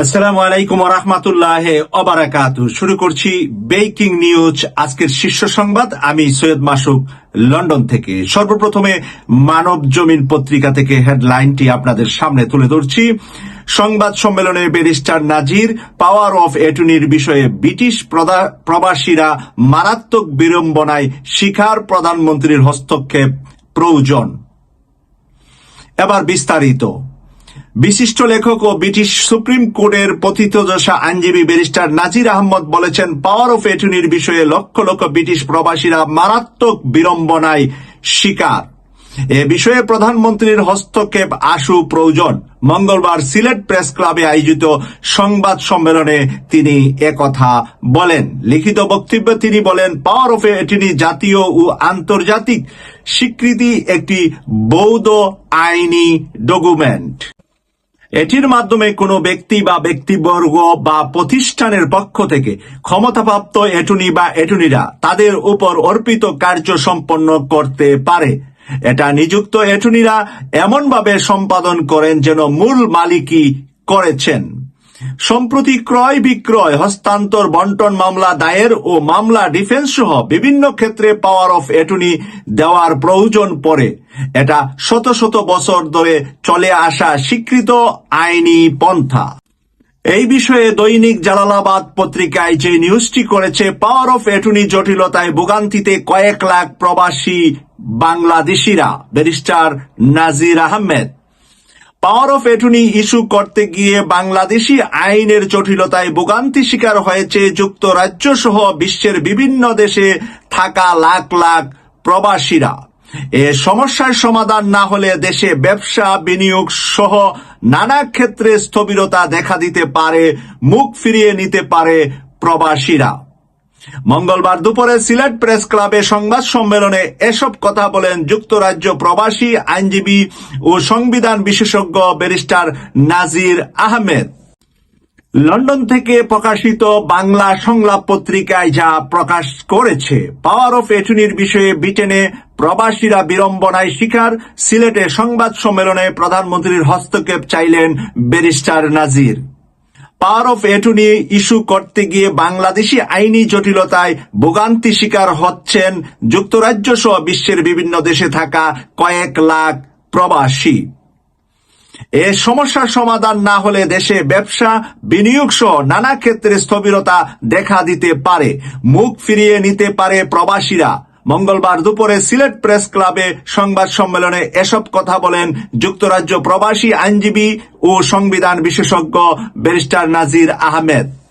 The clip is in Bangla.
আসসালামু আলাইকুম রহমতুল্লাহ অবারাকাতু শুরু করছি বেকিং নিউজ, আজকের শীর্ষ সংবাদ। আমি সৈয়দ মাসুক, লন্ডন থেকে। সর্বপ্রথমে মানব জমিন পত্রিকা থেকে হেডলাইনটি আপনাদের সামনে তুলে ধরছি। সংবাদ সম্মেলনে ব্যারিস্টার নাজির, পাওয়ার অফ এটুনির বিষয়ে ব্রিটিশ প্রবাসীরা মারাত্মক বিড়ম্বনায় শিখার প্রধানমন্ত্রীর হস্তক্ষেপ প্রয়োজন। এবার বিস্তারিত। বিশিষ্ট লেখক ও ব্রিটিশ সুপ্রিম কোর্টের পতিতদশা আইনজীবী ব্যারিস্টার নাজির আহমদ বলেছেন, পাওয়ার অফ এটুনির বিষয়ে লক্ষ লক্ষ ব্রিটিশ প্রবাসীরা মারাত্মক বিড়ম্বনায় শিকার। এ বিষয়ে প্রধানমন্ত্রীর হস্তক্ষেপ আশু প্রয়োজন। মঙ্গলবার সিলেট প্রেস ক্লাবে আয়োজিত সংবাদ সম্মেলনে তিনি একথা বলেন। লিখিত বক্তব্যে তিনি বলেন, পাওয়ার অফ এটর্নি জাতীয় ও আন্তর্জাতিক স্বীকৃতি একটি বৌদ্ধ আইনি ডকুমেন্ট। এটির মাধ্যমে কোনো ব্যক্তি বা ব্যক্তিবর্গ বা প্রতিষ্ঠানের পক্ষ থেকে ক্ষমতাপ্রাপ্ত এটুনি বা এটুনিরা তাদের উপর অর্পিত কার্য সম্পন্ন করতে পারে। এটা নিযুক্ত এটুনিরা এমনভাবে সম্পাদন করেন যেন মূল মালিকই করেছেন। সম্প্রতি ক্রয় বিক্রয়, হস্তান্তর, বন্টন মামলা, দায়ের ও মামলা ডিফেন্স সহ বিভিন্ন ক্ষেত্রে পাওয়ার অফ এটুনি দেওয়ার প্রয়োজন পড়ে। এটা শত শত বছর ধরে চলে আসা স্বীকৃত আইনি পন্থা। এই বিষয়ে দৈনিক জালালাবাদ পত্রিকায় যে নিউজটি করেছে পাওয়ার অফ এটুনি জটিলতায় ভোগান্তিতে কয়েক লাখ প্রবাসী বাংলাদেশিরা। Barrister Nazir Ahmed. Power of attorney issue করতে গিয়ে বাংলাদেশি আইনের জটিলতায় ভোগান্তি শিকার হয়েছে যুক্তরাজ্য সহ বিশ্বের বিভিন্ন দেশে থাকা লাখ লাখ প্রবাসীরা। এ সমস্যার সমাধান না হলে দেশে ব্যবসা বিনিয়োগ সহ নানা ক্ষেত্রে স্থবিরতা দেখা দিতে পারে, মুখ ফিরিয়ে নিতে পারে প্রবাসীরা। মঙ্গলবার দুপুরে সিলেট প্রেস ক্লাবে সংবাদ সম্মেলনে এসব কথা বলেন যুক্তরাজ্য প্রবাসী আইনজীবী ও সংবিধান বিশেষজ্ঞ ব্যারিস্টার নাজির আহমেদ। লন্ডন থেকে প্রকাশিত বাংলা সংলাপ পত্রিকায় যা প্রকাশ করেছে পাওয়ার অফ এটুনির বিষয়ে ব্রিটেনে প্রবাসীরা বিড়ম্বনায় শিকার, সিলেটে সংবাদ সম্মেলনে প্রধানমন্ত্রীর হস্তক্ষেপ চাইলেন barrister Nazir. Power of attorney issue করতে গিয়ে বাংলাদেশি আইনি জটিলতায় ভোগান্তি শিকার হচ্ছেন যুক্তরাজ্য সহ বিশ্বের বিভিন্ন দেশে থাকা কয়েক লাখ প্রবাসী। এ সমস্যার সমাধান না হলে দেশে ব্যবসা, বিনিয়োগ সহ নানা ক্ষেত্রে স্থবিরতা দেখা দিতে পারে। মুখ ফিরিয়ে নিতে পারে প্রবাসীরা। মঙ্গলবার দুপুরে সিলেট প্রেস ক্লাবে সংবাদ সম্মেলনে এসব কথা বলেন যুক্তরাজ্য প্রবাসী আইনজীবী ও সংবিধান বিশেষজ্ঞ ব্যারিস্টার নাজির আহমেদ।